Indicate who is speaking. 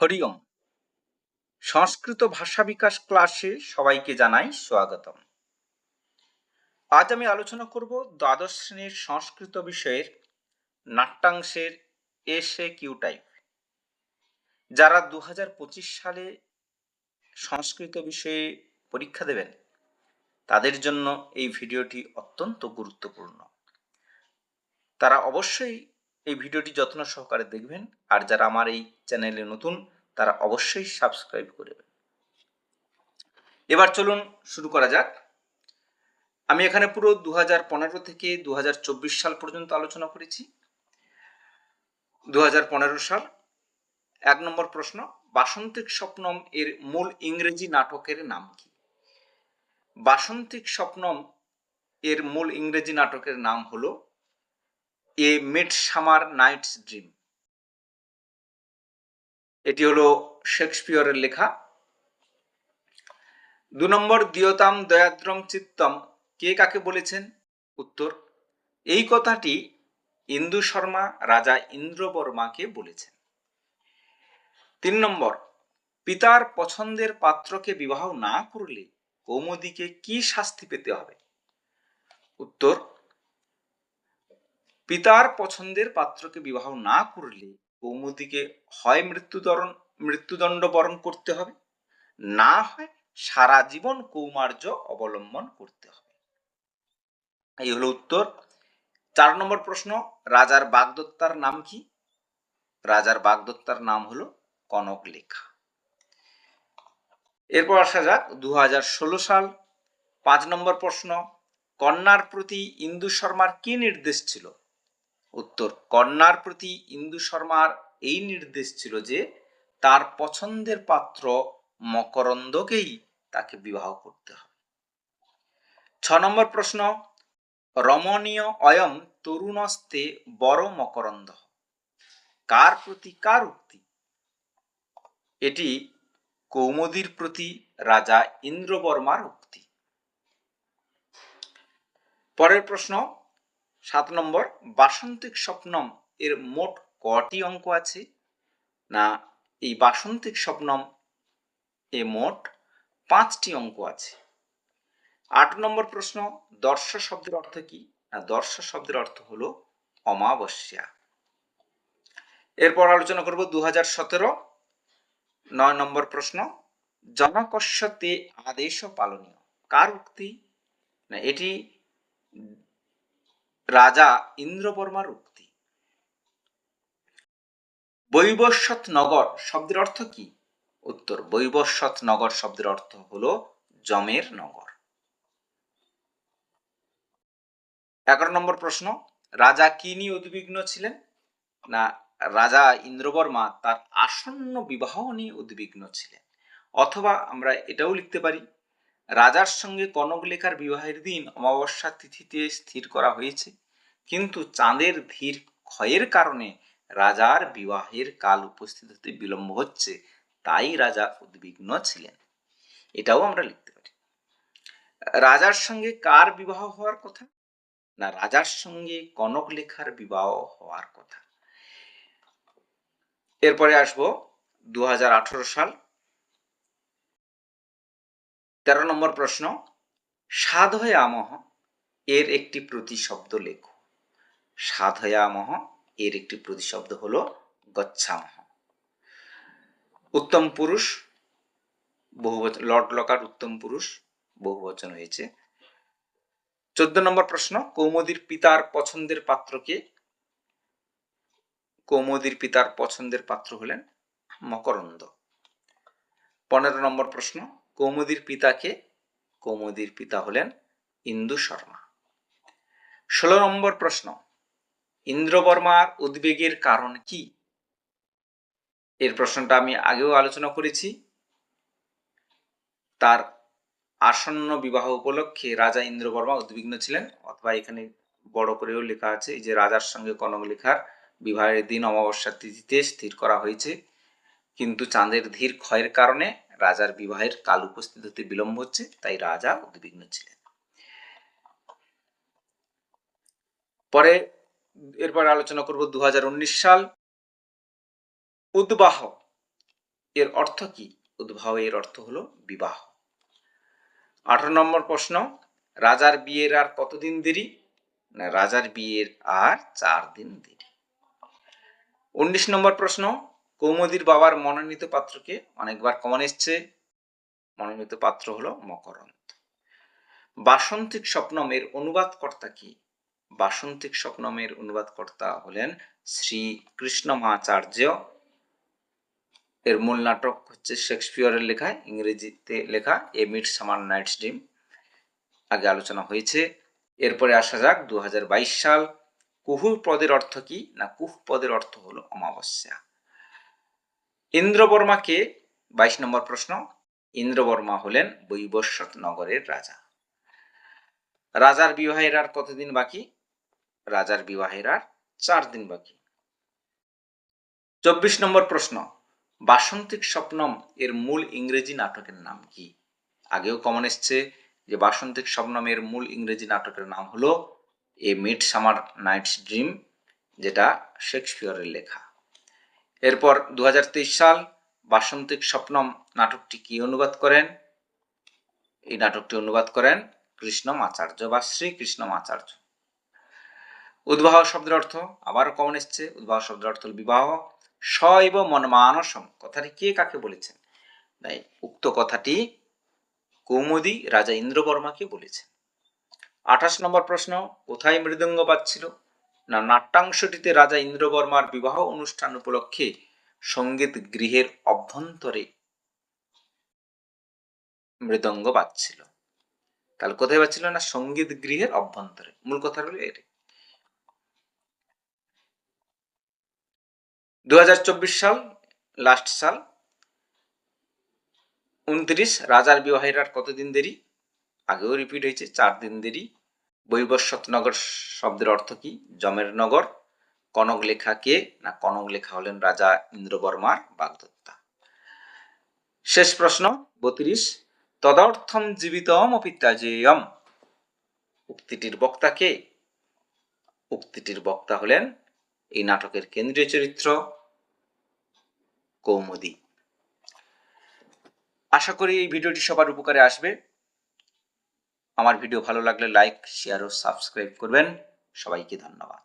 Speaker 1: হরিওম। সংস্কৃত ভাষা বিকাশ ক্লাসে সবাইকে জানাই স্বাগতম। আজ আমি আলোচনা করব দ্বাদশ শ্রেণির সংস্কৃত বিষয়ের নাট্যাংশের এসে কিউ টাইপ। যারা দু হাজার পঁচিশ সালে সংস্কৃত বিষয়ে পরীক্ষা দেবেন, তাদের জন্য এই ভিডিওটি অত্যন্ত গুরুত্বপূর্ণ। তারা অবশ্যই এই ভিডিওটি যত্ন সহকারে দেখবেন। আর যারা আমার এই চ্যানেলে নতুন, তারা অবশ্যই সাবস্ক্রাইব করবেন এবার চলুন শুরু করা যাক। আমি এখানে পুরো দু হাজার পনেরো থেকে দু হাজার চব্বিশ সাল পর্যন্ত আলোচনা করেছি। দু হাজার পনেরো সাল, এক নম্বর প্রশ্ন, বাসন্তিক স্বপ্নম এর মূল ইংরেজি নাটকের নাম কি? বাসন্তিক স্বপ্নম এর মূল ইংরেজি নাটকের নাম হলো a midsummer night's dream এটি হলো শেক্সপিয়রের লেখা। দু নম্বর দিয়তাম দয়াদ্রম চিত্তম। কে কাকে বলেছেন? উত্তর, এই কথাটি ইন্দু শর্মা, রাজা ইন্দ্রবর্মাকে বলেছেন। তিন নম্বর, পিতার পছন্দের পাত্রকে বিবাহ না করলে কৌমদিকে কি শাস্তি পেতে হবে? উত্তর পিতার পছন্দের পাত্রকে বিবাহ না করলে কৌমুদিকে হয় মৃত্যুদরণ, মৃত্যুদণ্ড বরণ করতে হবে। না হয় সারা জীবন কৌমার্য অবলম্বন করতে হবে। এই হলো উত্তর। চার নম্বর প্রশ্ন, রাজার বাগদত্তার নাম কি? রাজার বাগদত্তার নাম হলো কনক লেখা। এরপর আসা যাক দু হাজার ষোলো সাল। পাঁচ নম্বর প্রশ্ন, কন্যার প্রতি ইন্দু শর্মার কি নির্দেশ ছিল? উত্তর। কন্যার প্রতি ইন্দু শর্মার এই নির্দেশ ছিল যে, তার পছন্দের পাত্র মকরন্দকেই তাকে বিবাহ করতে হবে। ছ নম্বর প্রশ্ন, রমণীয় অয়ম তরুণস্তে বড় মকরন্দ। কার প্রতি কার উক্তি? এটি কৌমুদীর প্রতি রাজা ইন্দ্রবর্মার উক্তি। পরের প্রশ্ন সাত নম্বর, বাসন্তিক স্বপ্নম এর মোট কটি অঙ্ক আছে? না, এই বাসন্তিক স্বপ্নম এ মোট পাঁচটি অঙ্ক আছে। আট নম্বর প্রশ্ন, দর্শ শব্দের অর্থ কি? না, দর্শ শব্দের অর্থ হলো অমাবস্যা। এরপর আলোচনা করব দু হাজার সতেরো। নয় নম্বর প্রশ্ন, জনকস্যতে আদেশ পালনীয়। কার উক্তি? না, এটি রাজা ইন্দ্রবর্মার উক্তি। বৈবস্বত নগর শব্দের অর্থ কি? উত্তর বৈবস্বত নগর শব্দের অর্থ হল জমের নগর। এগারো নম্বর প্রশ্ন, রাজা কি নিয়ে উদ্বিগ্ন ছিলেন? না, রাজা ইন্দ্রবর্মা তার আসন্ন বিবাহ নিয়ে উদ্বিগ্ন ছিলেন। অথবা আমরা এটাও লিখতে পারি রাজার সঙ্গে কনক লেখার বিবাহের দিন অমাবস্যা তিথিতে স্থির করা হয়েছে। কিন্তু চাঁদের ধীর ক্ষয়ের কারণে রাজার বিবাহের কাল উপস্থিত হতে বিলম্ব হচ্ছে, তাই রাজা উদ্বিগ্ন ছিলেন। এটাও আমরা লিখতে পারি। রাজার সঙ্গে কার বিবাহ হওয়ার কথা? না, রাজার সঙ্গে কনক লেখার বিবাহ হওয়ার কথা। এরপরে আসব দু হাজার আঠারো সাল তেরো নম্বর প্রশ্ন সাধয় আমহ, এর একটি প্রতিশব্দ লেখো। সাধয়ামহ এর একটি প্রতিশব্দ হলো গচ্ছামহ। উত্তম পুরুষ বহুবচন লর্ড লকার উত্তম পুরুষ, বহুবচন হয়েছে। চোদ্দ নম্বর প্রশ্ন, কৌমদির পিতার পছন্দের পাত্রকে কৌমদির পিতার পছন্দের পাত্র হলেন মকরন্দ। পনেরো নম্বর প্রশ্ন কৌমুদীর পিতাকে কৌমুদীর পিতা হলেন ইন্দু শর্মা। ষোলো নম্বর প্রশ্ন, ইন্দ্রবর্মার উদ্বেগের কারণ কি? এর প্রশ্নটা আমি আগেও আলোচনা করেছি। তার আসন্ন বিবাহ উপলক্ষে রাজা ইন্দ্রবর্মা উদ্বিগ্ন ছিলেন, অথবা এখানে বড় করেও লেখা আছে যে রাজার সঙ্গে কনক লেখার বিবাহের দিন অমাবস্যার তিথিতে স্থির করা হয়েছে। কিন্তু চাঁদের ধীর ক্ষয়ের কারণে রাজার বিবাহের কাল উপস্থিত হতে বিলম্ব হচ্ছে, তাই রাজা উদ্বিগ্ন ছিলেন। পরে এরপর আলোচনা করব দু হাজার উনিশ সাল। উদ্বাহ, এর অর্থ কি? উদ্ভাব এর অর্থ হলো বিবাহ। আঠারো নম্বর প্রশ্ন, রাজার বিয়ের আর কতদিন দেরি? না, রাজার বিয়ের আর চার দিন দেরি। উনিশ নম্বর প্রশ্ন কৌমুদীর বাবার মনোনীত পাত্রকে অনেকবার কমন এসছে। মনোনীত পাত্র হলো মকরন্দ। বাসন্তিক স্বপ্নমের অনুবাদকর্তা কি? বাসন্তিক স্বপ্নমের অনুবাদকর্তা হলেন শ্রী কৃষ্ণমাচার্য এর মূল নাটক হচ্ছে শেক্সপিয়রের লেখা, ইংরেজিতে লেখা, a midsummer night's dream আগে আলোচনা হয়েছে। এরপরে আসা যাক দু হাজার বাইশ সাল। কুহু পদের অর্থ কি না কুহ পদের অর্থ হলো অমাবস্যা? ইন্দ্রবর্মাকে, বাইশ নম্বর প্রশ্ন, ইন্দ্রবর্মা হলেন বৈবস্বত নগরের রাজা। রাজার বিবাহের আর কতদিন বাকি? রাজার বিবাহের আর চার দিন বাকি। চব্বিশ নম্বর প্রশ্ন, বাসন্তিক স্বপ্নম এর মূল ইংরেজি নাটকের নাম কি? আগেও কমন এসছে যে বাসন্তিক স্বপ্নম এর মূল ইংরেজি নাটকের নাম হলো a midsummer night's dream যেটা শেক্সপিয়রের লেখা। এরপর দু হাজার তেইশ সাল বাসন্তিক স্বপ্নম নাটকটি কি অনুবাদ করেন? এই নাটকটি অনুবাদ করেন কৃষ্ণম আচার্য বা শ্রীকৃষ্ণম আচার্য। উদ্বাহ শব্দের অর্থ আবারও কমন এসছে, উদ্বাহ শব্দের অর্থ বিবাহ। শৈব মনমানসম, কথাটি কে কাকে বলেছেন? তাই উক্ত কথাটি কৌমুদি রাজা ইন্দ্রবর্মাকে বলেছেন। আঠাশ নম্বর প্রশ্ন, কোথায় মৃদঙ্গ বাজছিল না, নাট্যাংশটিতে রাজা ইন্দ্রবর্মার বিবাহ অনুষ্ঠান উপলক্ষে সংগীত গৃহের অভ্যন্তরে মৃদঙ্গ বাজছিল। তাহলে কোথায় বাজছিল না? সংগীত গৃহের অভ্যন্তরে। মূল কথা হলো এর দু সাল লাস্ট সাল, উনত্রিশ, রাজার বিবাহের আর কতদিন দেরি? আগেও রিপিট হয়েছে, চার দিন দেরি। বৈবস্বত নগর শব্দের অর্থ কি? জমের নগর। কনক লেখা কে? না, কনক লেখা হলেন রাজা ইন্দ্রবর্মার বাগদত্তা। শেষ প্রশ্ন, বত্রিশ। তদর্থম জীবিতম অপিত্যাজেয়ম উক্তিটির বক্তা কে? উক্তিটির বক্তা হলেন এই নাটকের কেন্দ্রীয় চরিত্র কৌমুদী। আশা করি এই ভিডিওটি সবার উপকারে আসবে। আমার ভিডিও ভালো লাগলে লাইক শেয়ার ও সাবস্ক্রাইব করবেন। সবাইকে ধন্যবাদ।